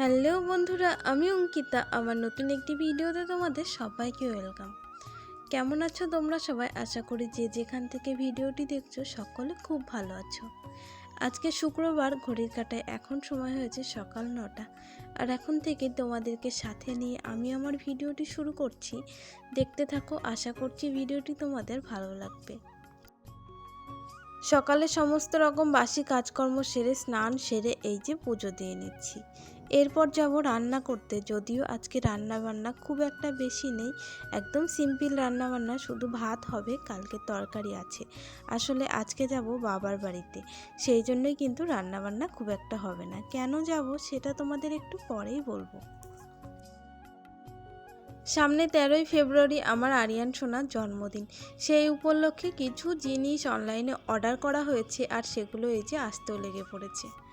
Hello বন্ধুরা, আমি অঙ্কিতা। আমার নতুন একটি ভিডিওতে তোমাদের সবাইকে ওয়েলকাম। কেমন আছো তোমরা সবাই? আশা করি যে যেখান থেকে ভিডিওটি দেখছ সকলে খুব ভালো আছো। আজকে শুক্রবার, ঘড়ির কাটায় এখন সময় হয়েছে সকাল নটা। আর এখন থেকে তোমাদেরকে সাথে নিয়ে আমি আমার ভিডিওটি শুরু করছি। দেখতে থাকো, আশা করছি ভিডিওটি তোমাদের ভালো লাগবে। সকালে সমস্ত রকম বাসি কাজকর্ম সেরে, স্নান সেরে এই যে পুজো দিয়ে নিচ্ছি। এরপর যাব রান্না করতে। যদিও আজকে রান্না বান্না খুব একটা বেশি নেই। একদম সিম্পল রান্না বান্না শুধু ভাত হবে, কালকে তরকারি আছে। আসলে আজকে যাব বাবার বাড়িতে। সেই জন্যই কিন্তু রান্না বান্না খুব একটা হবে না। কেন যাব সেটা তোমাদের একটু পরেই বলব। সামনে তেরোই ফেব্রুয়ারি আমার আরিয়ান সোনার জন্মদিন। সেই উপলক্ষে কিছু জিনিস অনলাইনে অর্ডার করা হয়েছে আর সেগুলো এই যে আসতেও লেগে পড়েছে।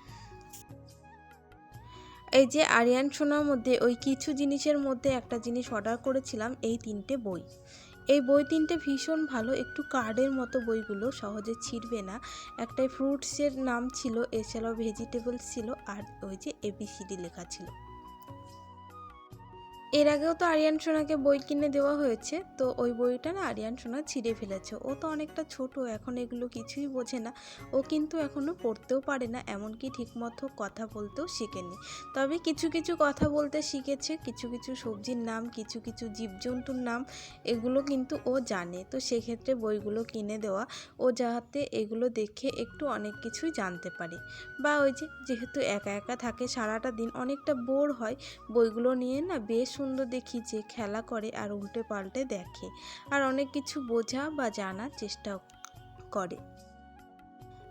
এই যে আরিয়ান সোনার মধ্যে ওই কিছু জিনিসের মধ্যে একটা জিনিস অর্ডার করেছিলাম, এই তিনটে বই। এই বই তিনটে ভীষণ ভালো, একটু কার্ডের মতো বইগুলো সহজে ছিঁড়বে না। একটাই ফ্রুটসের নাম ছিল, এছাড়াও ভেজিটেবলস ছিল, আর ওই যে এবিসিডি লেখা ছিল। এর আগেও তো আরিয়ান সোনাকে বই কিনে দেওয়া হয়েছে, তো ওই বইটা না আরিয়ান সোনা ছিঁড়ে ফেলেছে। ও তো অনেকটা ছোট, এখন এগুলো কিছুই বোঝে না। ও কিন্তু এখনও পড়তেও পারে না, এমনকি ঠিকমতো কথা বলতেও শিখেনি। তবে কিছু কিছু কথা বলতে শিখেছে, কিছু কিছু সবজির নাম, কিছু কিছু জীবজন্তুর নাম, এগুলো কিন্তু ও জানে। তো সেক্ষেত্রে বইগুলো কিনে দেওয়া, ও যাতে এগুলো দেখে একটু অনেক কিছুই জানতে পারে। বা ওই যে, যেহেতু একা একা থাকে, সারাটা দিন অনেকটা বোর হয়, বইগুলো নিয়ে না বেশ সুন্দর দেখি যে খেলা করে আর উল্টে পাল্টে দেখে আর অনেক কিছু বোঝা বা জানার চেষ্টা করে।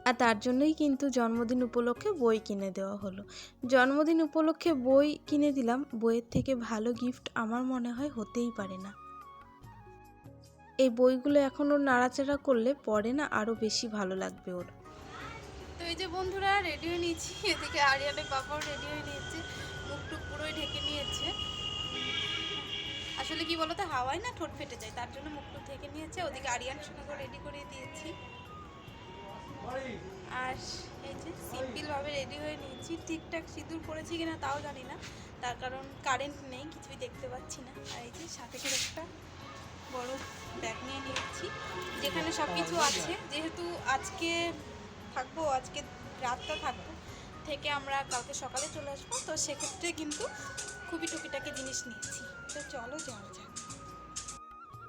আর তার জন্যই কিন্তু জন্মদিন উপলক্ষে বই কিনে দেওয়া হলো। জন্মদিন উপলক্ষে বই কিনে দিলাম, বইয়ের থেকে ভালো গিফট আমার মনে হয় হতেই পারে না। এই বইগুলো এখন ওর নাড়াচাড়া করলে পরে না আরও বেশি ভালো লাগবে ওর। তো এই যে বন্ধুরা রেডি হয়ে নিয়েছি। এদিকে আরিয়ানের বাবাও রেডি হয়ে নিয়েছে। মুখ টুক পুরোই ঢেকে নিয়েছে। আসলে কি বলতো, হাওয়ায় না ঠোঁট ফেটে যায়, তার জন্য মুখ টুক ঢেকে নিয়েছে, ওদিকে আরিয়ান সোনাকে রেডি করে দিয়েছি। আর এই যে সিম্পলভাবে রেডি হয়ে নিয়েছি। ঠিকঠাক সিঁদুর পরেছি কিনা তাও জানি না, তার কারণ কারেন্ট নেই, কিছুই দেখতে পাচ্ছি না। আর এই যে সাথে করে একটা বড় ব্যাগ নিয়ে নিয়েছি, যেখানে সব কিছু আছে। যেহেতু আজকে থাকব, আজকে রাতটা থাকব, থেকে আমরা কালকে সকালে চলে আসব, তো সেক্ষেত্রে কিন্তু খুবই টুকিটাকি জিনিস নিয়েছি। তো চলো যাওয়া যাক।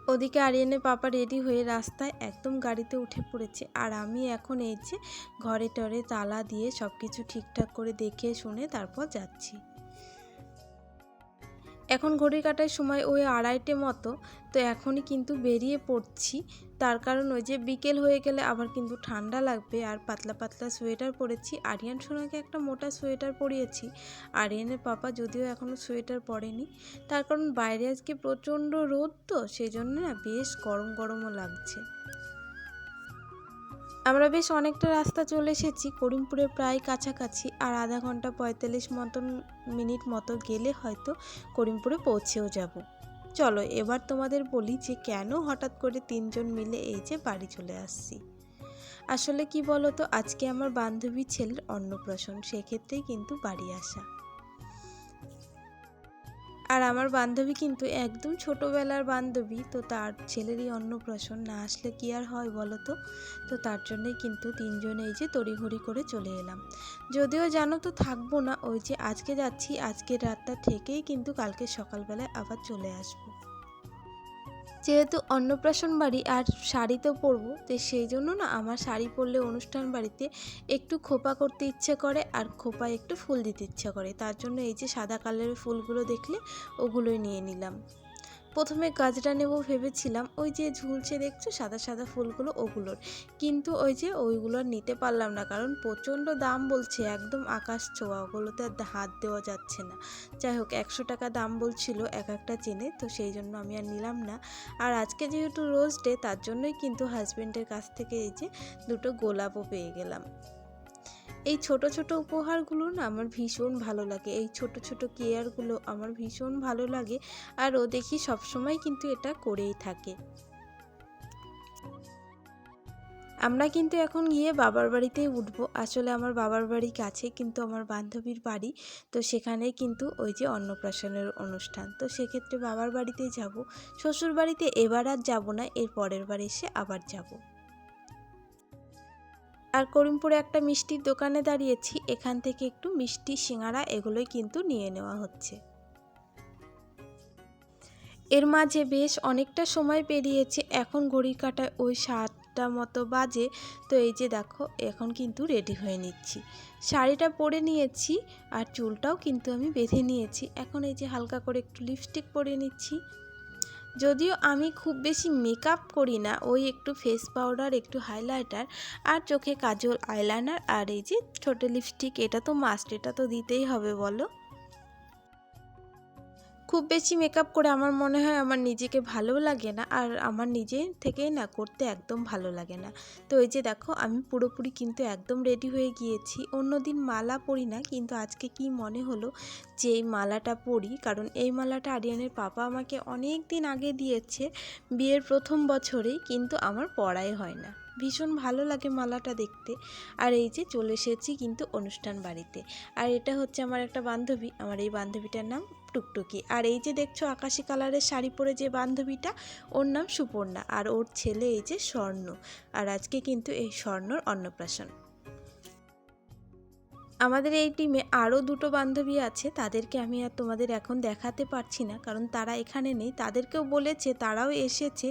ওদিকে আরিয়ানের পাপা রেডি হয়ে রাস্তায় একদম গাড়িতে উঠে পড়েছে আর আমি এখন এই যে ঘরে টরে তালা দিয়ে সব কিছু ঠিকঠাক করে দেখে শুনে তারপর যাচ্ছি। এখন ঘড়ি কাটার সময় ওই আড়াইটে মতো, তো এখনই কিন্তু বেরিয়ে পড়ছি। তার কারণ ওই যে বিকেল হয়ে গেলে আবার কিন্তু ঠান্ডা লাগবে। আর পাতলা পাতলা সোয়েটার পরেছি। আরিয়ান সোনাকে একটা মোটা সোয়েটার পরিয়েছি। আরিয়ানের পাপা যদিও এখনও সোয়েটার পরেনি। তার কারণ বাইরে আজকে প্রচণ্ড রোদ তো সেই জন্য না বেশ গরম গরমও লাগছে। আমরা বেশ অনেকটা রাস্তা চলে এসেছি। করিমপুরে প্রায় কাছাকাছি আর আধা ঘণ্টা পঁয়তাল্লিশ মতন মিনিট মতো গেলে হয়তো করিমপুরে পৌঁছেও যাব। চলো, এবার তোমাদের বলি যে কেন হঠাৎ করে তিনজন মিলে এই যে বাড়ি চলে আসছি। আসলে কি বলো তো আজকে আমার বান্ধবী ছেলের অন্নপ্রাশন, সেক্ষেত্রেই কিন্তু বাড়ি আসা। আর আমার বান্ধবী কিন্তু একদম ছোটোবেলার বান্ধবী, তো তার ছেলেরই অন্নপ্রাশন না আসলে কি আর হয় বলো তো? তো তার জন্যই কিন্তু তিনজনে এই যে তড়িঘড়ি করে চলে এলাম। যদিও জানো তো থাকব না, ওই যে আজকে যাচ্ছি, আজকের রাতটা থেকেই কিন্তু কালকে সকালবেলায় আবার চলে আসব। যেহেতু অন্নপ্রাশন বাড়ি আর শাড়ি তো পরবো, তো সেই জন্য না আমার শাড়ি পরলে অনুষ্ঠান বাড়িতে একটু খোপা করতে ইচ্ছে করে আর খোপায় একটু ফুল দিতে ইচ্ছে করে। তার জন্য এই যে সাদা কালারের ফুলগুলো দেখলে ওগুলোই নিয়ে নিলাম। প্রথমে গাজরা নেব ভেবেছিলাম, ওই যে ঝুলছে দেখছ, সাদা সাদা ফুলগুলো ওগুলোর। কিন্তু ওই যে ওইগুলো নিতে পারলাম না, কারণ প্রচণ্ড দাম বলছে, একদম আকাশ ছোঁয়া, ওগুলোতে আর হাত দেওয়া যাচ্ছে না। যাই হোক, একশো টাকা দাম বলছিল এক একটা চেনে, তো সেই জন্য আমি আর নিলাম না। আর আজকে যেহেতু রোজ ডে, তার জন্যই কিন্তু হাজব্যান্ডের কাছ থেকে এই যে দুটো গোলাপও পেয়ে গেলাম। এই ছোট ছোট উপহারগুলো না আমার ভীষণ ভালো লাগে। এই ছোট ছোট কেয়ারগুলো আমার ভীষণ ভালো লাগে আর ও দেখি সবসময় কিন্তু এটা করেই থাকে। আমরা কিন্তু এখন গিয়ে বাবার বাড়িতেই উঠবো। আসলে আমার বাবার বাড়ি কাছে কিন্তু আমার বান্ধবীর বাড়ি। তো সেখানে কিন্তু ওই যে অন্নপ্রাশনের অনুষ্ঠান। তো সেক্ষেত্রে বাবার বাড়িতেই যাব। শ্বশুর বাড়িতে এবার আর যাব না, এর পরের বার এসে আবার যাব। আর করিমপুরে একটা মিষ্টির দোকানে দাঁড়িয়েছি, এখান থেকে একটু মিষ্টি, সিঙ্গারা এগুলোই কিন্তু নিয়ে নেওয়া হচ্ছে। এর মাঝে বেশ অনেকটা সময় পেরিয়েছে, এখন ঘড়ির কাটায় ওই সাতটা মতো বাজে, তো এই যে দেখো, এখন কিন্তু রেডি হয়ে নিচ্ছি। শাড়িটা পরে নিয়েছি আর চুলটাও কিন্তু আমি বেঁধে নিয়েছি, এখন এই যে হালকা করে একটু লিপস্টিক পরে নিচ্ছি। যদিও আমি খুব বেশি মেকআপ করি না, ওই একটু ফেস পাউডার একটু হাইলাইটার আর চোখে কাজল আইলাইনার আর এই যে ছোটো লিপস্টিক এটা তো মাস্ট এটা তো দিতেই হবে, বলো। খুব বেশি মেকআপ করে আমার মনে হয় আমার নিজেকে ভালো লাগে না, আর আমার নিজে থেকেই না করতে একদম ভালো লাগে না। তো এই যে দেখো, আমি পুরোপুরি কিন্তু একদম রেডি হয়ে গিয়েছি। অন্যদিন মালা পরি না, কিন্তু আজকে কি মনে হলো যে এই মালাটা পরি, কারণ এই মালাটা আরিয়ানের পাপা আমাকে অনেক দিন আগে দিয়েছে, বিয়ের প্রথম বছরেই, কিন্তু আমার পড়াই হয় না। ভীষণ ভালো লাগে মালাটা দেখতে। আর এই যে চলে এসেছি কিন্তু অনুষ্ঠান বাড়িতে। আর এটা হচ্ছে আমার একটা বান্ধবী, আমার এই বান্ধবীটার নাম টুকটুকি। আর এই যে দেখছ আকাশি কালারের শাড়ি পরে যে বান্ধবীটা, ওর নাম সুপর্ণা। আর ওর ছেলে এই যে স্বর্ণ। আর আজকে কিন্তু এই স্বর্ণর অন্নপ্রাশন। আমাদের এই টিমে আরও দুটো বান্ধবী আছে, তাদেরকে আমি আর তোমাদের এখন দেখাতে পারছি না, কারণ তারা এখানে নেই। তাদেরকেও বলেছে, তারাও এসেছে,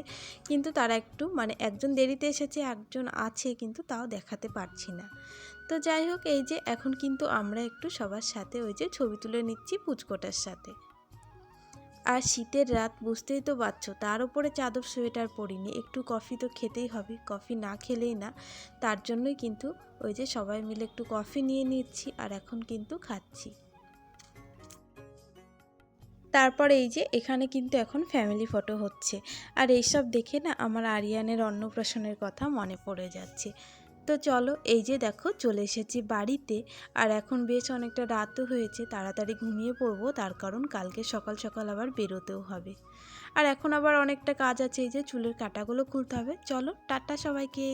কিন্তু তারা একটু মানে একজন দেরিতে এসেছে, একজন আছে, কিন্তু তাও দেখাতে পারছি না। তো যাই হোক, এই যে এখন কিন্তু আমরা একটু সবার সাথে ওই যে ছবি তুলে নিচ্ছি পুচকোটার সাথে। আর শীতের রাত বুঝতেই তো পারছ, তার উপরে চাদর সোয়েটার পরিনি, একটু কফি তো খেতেই হবে, কফি না খেলেই না, তার জন্যই কিন্তু ওই যে সবাই মিলে একটু কফি নিয়ে নিচ্ছি আর এখন কিন্তু খাচ্ছি। তারপর এই যে এখানে কিন্তু এখন ফ্যামিলি ফটো হচ্ছে, আর এইসব দেখে না আমার আরিয়ানের অন্নপ্রাশনের কথা মনে পড়ে যাচ্ছে। তো চলো, এই যে দেখো, চলে এসেছি বাড়িতে। আর এখন বেশ অনেকটা রাতও হয়েছে, তাড়াতাড়ি ঘুমিয়ে পড়ব, তার কারণ কালকে সকাল সকাল আবার বেরোতেও হবে। আর এখন আবার অনেকটা কাজ আছে, এই যে চুলের কাটাগুলো খুলতে হবে। চলো, টাটা সবাইকে।